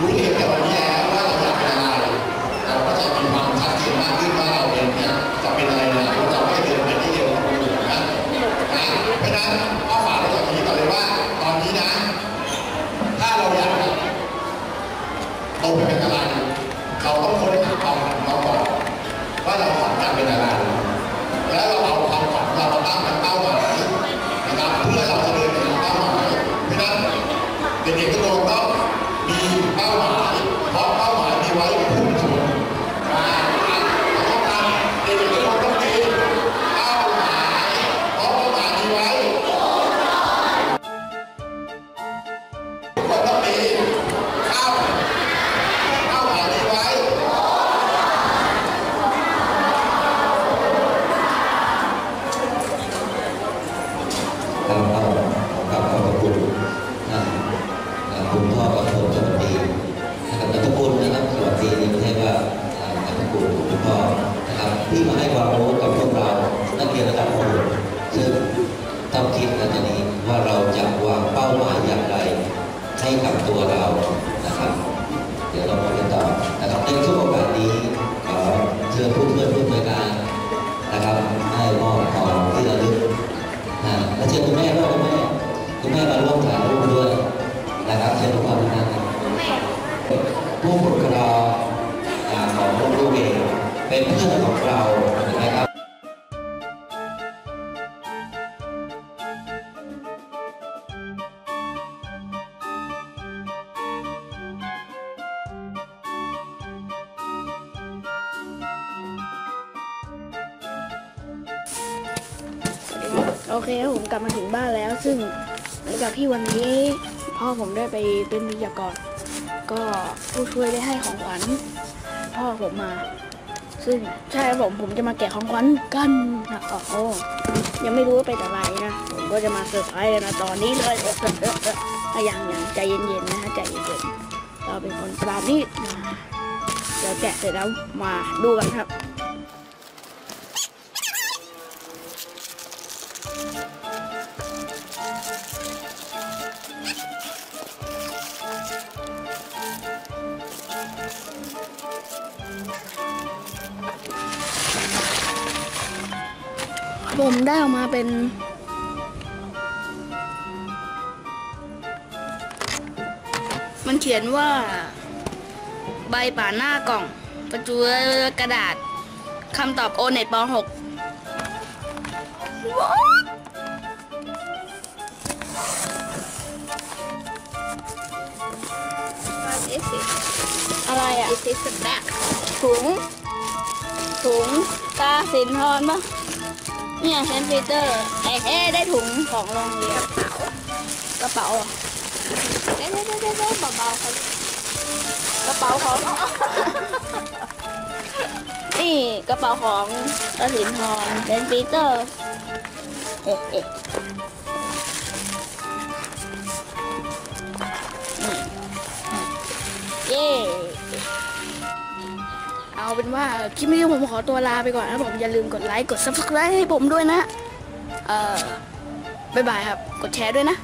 Muito bom, né? คุณพ่อนะครับที่มาให้ความรู้กับพวกเรานักเรียนระดับประถมซึ่งต้องคิดนะตอนนี้ว่าเราจะวางเป้าหมายอย่างไร ให้กับตัวเรานะครับ เดี๋ยวเรามากันต่อนะครับในช่วงโอกาสนี้ขอเชิญผู้ช่วยผู้บริการนะครับให้มอบของที่ระลึกอ่าแล้วเชิญคุณแม่ด้วยคุณแม่คุณแม่มาร่วม เป็นเพื่อนของเรานะครับโอเคผมกลับมาถึงบ้านแล้ว ซึ่งหลังจากที่วันนี้พ่อผมได้ไปเป็นวิทยากรก็ผู้ช่วยได้ให้ของขวัญพ่อผมมา ซึ่งใช่ผมผมจะมาแกะของขวัญกันนะโอ้โหยังไม่รู้ว่าเป็นอะไรนะ ผมก็จะมาเซอร์ไพรส์นะตอนนี้เลยอะอย่างอย่างใจเย็นๆนะฮะใจเย็นๆเราเป็นคนปราณีตเดี๋ยวแกะเสร็จแล้วมาดูกันครับ ผมได้ออกมาเป็น มันเขียนว่า ใบป่าหน้ากล่อง ประจุกระดาษคำตอบโอเน็ตป .6 อะไรอะ This is back ถุง ถุงตาสินทรปะ เนี่ยเซนปีเตอร์เอ๊ะเอ๊ได้ถุงของโรงเรียนกระเป๋ากระเป๋าเด้เด้เด้เด้เบาๆเขากระเป๋าของ นี่กระเป๋าของกระสินทรเซนปีเตอร์เอ๊ะ เป็นว่าคลิปนี้ผมขอตัวลาไปก่อนนะผมอย่าลืมกดไลค์กด subscribe ให้ผมด้วยนะเอ่อบ๊ายบายครับ กดแชร์ด้วยนะ